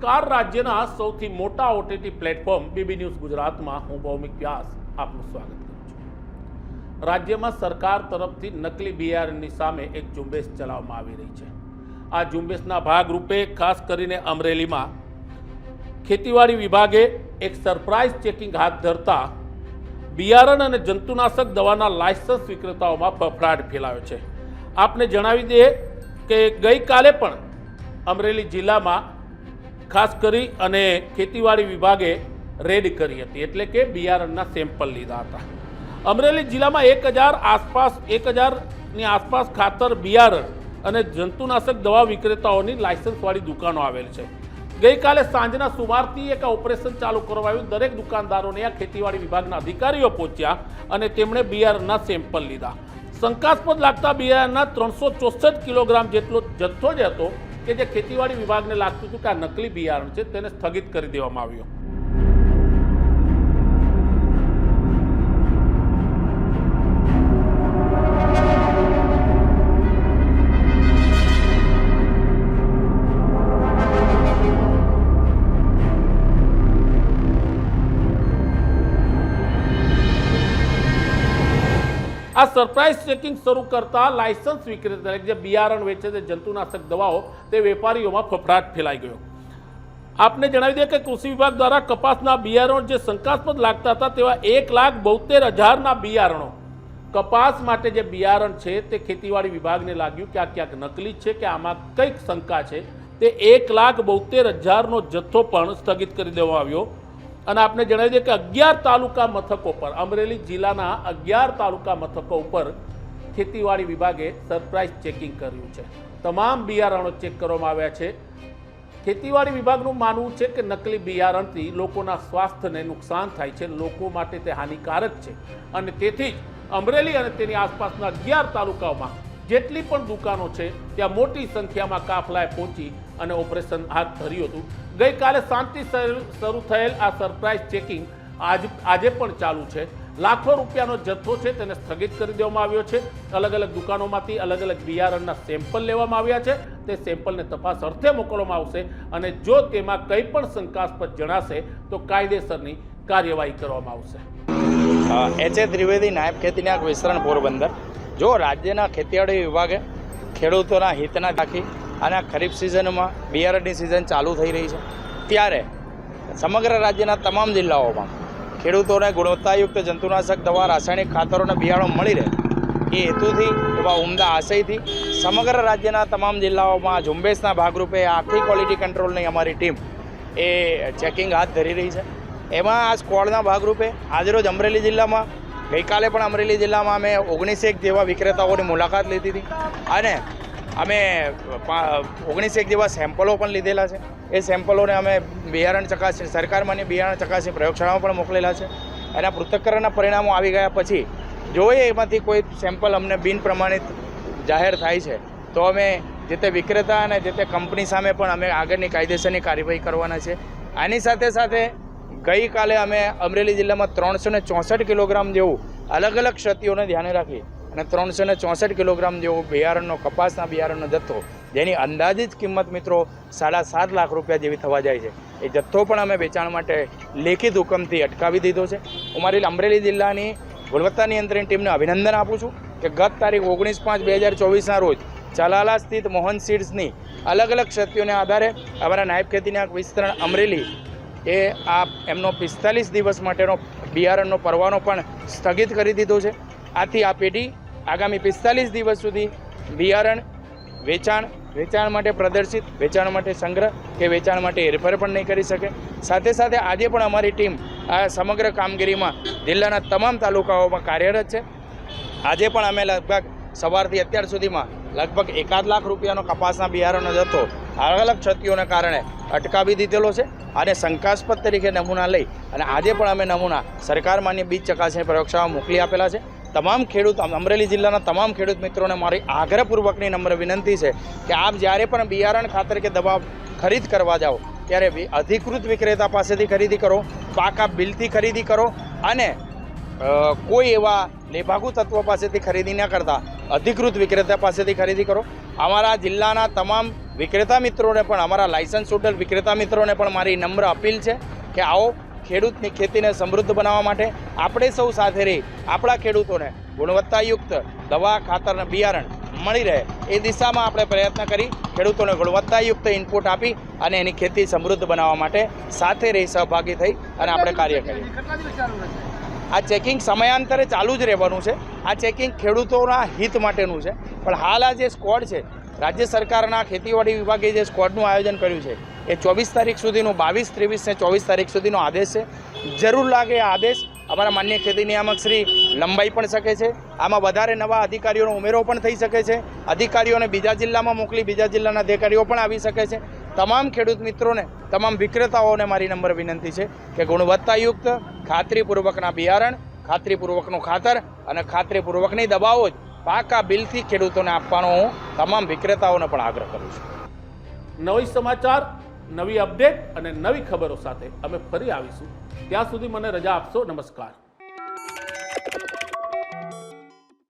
નમસ્કાર. રાજ્યના સૌથી મોટા ઓટીટી પ્લેટફોર્મ બીબી ન્યૂઝ ગુજરાતમાં હું ભૌમિક વ્યાસ આપનું સ્વાગત કરું છું. રાજ્યમાં સરકાર તરફથી નકલી બિયારણની સામે એક ઝુંબેશ ચલાવવામાં આવી રહી છે. આ ઝુંબેશના ભાગરૂપે ખાસ કરીને અમરેલીમાં ખેતીવાડી વિભાગે એક સરપ્રાઇઝ ચેકિંગ હાથ ધરતા બિયારણ અને જંતુનાશક દવાના લાયસન્સ વિક્રેતાઓમાં ફફડાટ ફેલાયો છે. આપને જણાવી દઈએ કે ગઈકાલે પણ અમરેલી જિલ્લામાં ખાસ કરી અને ખેતીવાડી વિભાગે રેડ કરી હતી. એટલે કે બિયારણના સેમ્પલ લીધા હતા. અમરેલી જિલ્લામાં એક હજાર આસપાસ, એક હજારની આસપાસ ખાતર, બિયારણ અને જંતુનાશક દવા વિક્રેતાઓની લાયસન્સવાળી દુકાનો આવેલ છે. ગઈકાલે સાંજના સુમારથી એક ઓપરેશન ચાલુ કરવામાં આવ્યું. દરેક દુકાનદારોને આ ખેતીવાડી વિભાગના અધિકારીઓ પહોંચ્યા અને તેમણે બિયારણના સેમ્પલ લીધા. શંકાસ્પદ લાગતા બિયારણના ત્રણસો ચોસઠ કિલોગ્રામ જેટલો જથ્થો જ હતો. કે જે ખેતીવાડી વિભાગને લાગતું હતું કે આ નકલી બિયારણ છે તેને સ્થગિત કરી દેવામાં આવ્યો. આ સરપ્રાઇઝ ચેકિંગ શરૂ કરતા લાયસન્સ વિક્રેતા જે બિયારણ વેચે છે, જંતુનાશક દવાઓ, તે વેપારીઓમાં ફફડાટ ફેલાઈ ગયો. આપને જણાવી દઈએ કે કૃષિ વિભાગ દ્વારા કપાસના બિયારણો જે શંકાસ્પદ લાગતા હતા, તેવા એક લાખ બોતેર હજારના બિયારણો કપાસ માટે જે બિયારણ છે, તે ખેતીવાડી વિભાગને લાગ્યું કે આ ક્યાંક નકલી છે, કે આમાં કંઈક શંકા છે. તે એક લાખ બોતેર હજારનો જથ્થો પણ સ્થગિત કરી દેવામાં આવ્યો. અને આપને જણાવી દઈએ કે અગિયાર તાલુકા મથકો પર, અમરેલી જિલ્લાના અગિયાર તાલુકા મથકો ઉપર ખેતીવાડી વિભાગે સરપ્રાઇઝ ચેકિંગ કર્યું છે. તમામ બિયારણો ચેક કરવામાં આવ્યા છે. ખેતીવાડી વિભાગનું માનવું છે કે નકલી બિયારણથી લોકોના સ્વાસ્થ્યને નુકસાન થાય છે, લોકો માટે તે હાનિકારક છે. અને તેથી જ અમરેલી અને તેની આસપાસના અગિયાર તાલુકાઓમાં જેટલી પણ દુકાનો છે, ત્યાં મોટી સંખ્યામાં કાફલાએ પહોંચી અને ઓપરેશન હાથ ધર્યું હતું. ગઈકાલે શાંતિ શરૂ થયેલ આ સરપ્રાઇઝ ચેકિંગ આજ, આજે પણ ચાલુ છે. લાખો રૂપિયાનો જથ્થો છે તેને સ્થગિત કરી દેવામાં આવ્યો છે. અલગ અલગ દુકાનોમાંથી અલગ અલગ બિયારણના સેમ્પલ લેવામાં આવ્યા છે. તે સેમ્પલને તપાસ અર્થે મોકલવામાં આવશે અને જો તેમાં કંઈ પણ શંકાસ્પદ જણાશે તો કાયદેસરની કાર્યવાહી કરવામાં આવશે. એચ એ ત્રિવેદી નાયબ ખેતીનાયક વિસ્તરણ પોરબંદર. જો રાજ્યના ખેતીવાડી વિભાગે ખેડૂતોના હિતના રાખી અને આ ખરીફ સિઝનમાં બિયારણની સિઝન ચાલુ થઈ રહી છે. ત્યારે સમગ્ર રાજ્યના તમામ જિલ્લાઓમાં ખેડૂતોને ગુણવત્તાયુક્ત જંતુનાશક દવા, રાસાયણિક ખાતરોને બિયારણો મળી રહે એ હેતુથી એવા ઉમદા આશયથી સમગ્ર રાજ્યના તમામ જિલ્લાઓમાં ઝુંબેશના ભાગરૂપે આખી ક્વોલિટી કંટ્રોલની અમારી ટીમ એ ચેકિંગ હાથ ધરી રહી છે. એમાં આ સ્કોડના ભાગરૂપે આજરોજ અમરેલી જિલ્લામાં, ગઈકાલે પણ અમરેલી જિલ્લામાં અમે ઓગણીસેક જેવા વિક્રેતાઓની મુલાકાત લીધી હતી અને અમે ઓગણીસેક જેવા સેમ્પલો પણ લીધેલા છે. એ સેમ્પલોને અમે બિયારણ ચકાસી સરકારમાંની બિયારણ ચકાસી પ્રયોગશાળામાં પણ મોકલેલા છે. એના પૃથ્થકરણના પરિણામો આવી ગયા પછી જોઈએ એમાંથી કોઈ સેમ્પલ અમને બિન પ્રમાણિત જાહેર થાય છે, તો અમે જે તે વિક્રેતા અને જે તે કંપની સામે પણ અમે આગળની કાયદેસરની કાર્યવાહી કરવાના છે. આની સાથે સાથે ગઈકાલે અમે અમરેલી જિલ્લામાં ત્રણસો ને કિલોગ્રામ જેવું અલગ અલગ ક્ષતિઓને ધ્યાને રાખી અને ત્રણસો ને ચોસઠ કિલોગ્રામ જેવું બિયારણનો, કપાસના બિયારણનો જથ્થો, જેની અંદાજિત કિંમત મિત્રો સાડા સાત લાખ રૂપિયા જેવી થવા જાય છે. એ જથ્થો પણ અમે વેચાણ માટે લેખિત હુકમથી અટકાવી દીધો છે. હું મારી અમરેલી જિલ્લાની ગુણવત્તા નિયંત્રણ ટીમને અભિનંદન આપું છું કે ગત તારીખ ઓગણીસ પાંચ બે હજાર ચોવીસના રોજ ચલાલા સ્થિત મોહન સીડ્સની અલગ અલગ ક્ષતિઓને આધારે અમારા નાયબ ખેતીના વિસ્તરણ અમરેલી એ આ એમનો પિસ્તાલીસ દિવસ માટેનો બિયારણનો પરવાનો પણ સ્થગિત કરી દીધો છે. આથી આ પેઢી આગામી પિસ્તાલીસ દિવસ સુધી બિયારણ વેચાણ વેચાણ માટે પ્રદર્શિત, વેચાણ માટે સંગ્રહ કે વેચાણ માટે હેરફેર પણ નહીં કરી શકે. સાથે સાથે આજે પણ અમારી ટીમ આ સમગ્ર કામગીરીમાં જિલ્લાના તમામ તાલુકાઓમાં કાર્યરત છે. આજે પણ અમે લગભગ સવારથી અત્યાર સુધીમાં લગભગ એકાદ લાખ રૂપિયાનો કપાસના બિયારણનો જથ્થો અલગ અલગ ક્ષતિઓને કારણે અટકાવી દીધેલો છે અને શંકાસ્પદ તરીકે નમૂના લઈ અને આજે પણ અમે નમૂના સરકાર માન્ય બીજ ચકાસણી પ્રયોગશાળામાં મોકલી આપેલા છે. તમામ ખેડૂત અમરેલી જિલ્લાના તમામ ખેડૂત મિત્રોને મારી આગ્રહપૂર્વકની નમ્ર વિનંતી છે કે આપ જ્યારે પણ બિયારણ ખાતર કે દવા ખરીદ કરવા જાઓ, ત્યારે અધિકૃત વિક્રેતા પાસેથી ખરીદી કરો, પાકા બિલથી ખરીદી કરો અને કોઈ એવા લેભાગુ તત્વો પાસેથી ખરીદી ન કરતા, અધિકૃત વિક્રેતા પાસેથી ખરીદી કરો. અમારા જિલ્લાના તમામ વિક્રેતા મિત્રોને પણ, અમારા લાયસન્સ હોલ્ડર વિક્રેતા મિત્રોને પણ મારી નમ્ર અપીલ છે કે આવો ખેડૂતની ખેતીને સમૃદ્ધ બનાવવા માટે આપણે સૌ સાથે રહી આપણા ખેડૂતોને ગુણવત્તાયુક્ત દવા, ખાતર બિયારણ મળી રહે એ દિશામાં આપણે પ્રયત્ન કરી ખેડૂતોને ગુણવત્તાયુક્ત ઇનપુટ આપી અને એની ખેતી સમૃદ્ધ બનાવવા માટે સાથે રહી સહભાગી થઈ અને આપણે કાર્ય કરીએ. આ ચેકિંગ સમયાંતરે ચાલુ જ રહેવાનું છે. આ ચેકિંગ ખેડૂતોના હિત માટેનું છે. પણ હાલ આ જે સ્કોડ છે, રાજ્ય સરકારના ખેતીવાડી વિભાગે જે સ્કોડનું આયોજન કર્યું છે એ ચોવીસ તારીખ સુધીનું બાવીસ, ત્રેવીસ ને ચોવીસ તારીખ સુધીનો આદેશ છે. જરૂર લાગે આ આદેશ. અમારા માન્ય ખેતી નિયામક શ્રી લંબાઈ પણ શકે છે. આમાં વધારે નવા અધિકારીઓનો ઉમેરો પણ થઈ શકે છે. અધિકારીઓને બીજા જિલ્લામાં મોકલી બીજા જિલ્લાના અધિકારીઓ પણ આવી શકે છે. તમામ ખેડૂત મિત્રોને, તમામ વિક્રેતાઓને મારી નંબર વિનંતી છે કે ગુણવત્તાયુક્ત, ખાતરીપૂર્વકના બિયારણ, ખાતરીપૂર્વકનું ખાતર અને ખાતરીપૂર્વકની દવાઓ જ પાકા બિલથી ખેડૂતોને આપવાનો હું તમામ વિક્રેતાઓને પણ આગ્રહ કરું છું. નવી સમાચાર નવી અપડેટ અને નવી ખબરો સાથે અમે ફરી આવીશું. ત્યાં સુધી મને રજા આપશો. નમસ્કાર.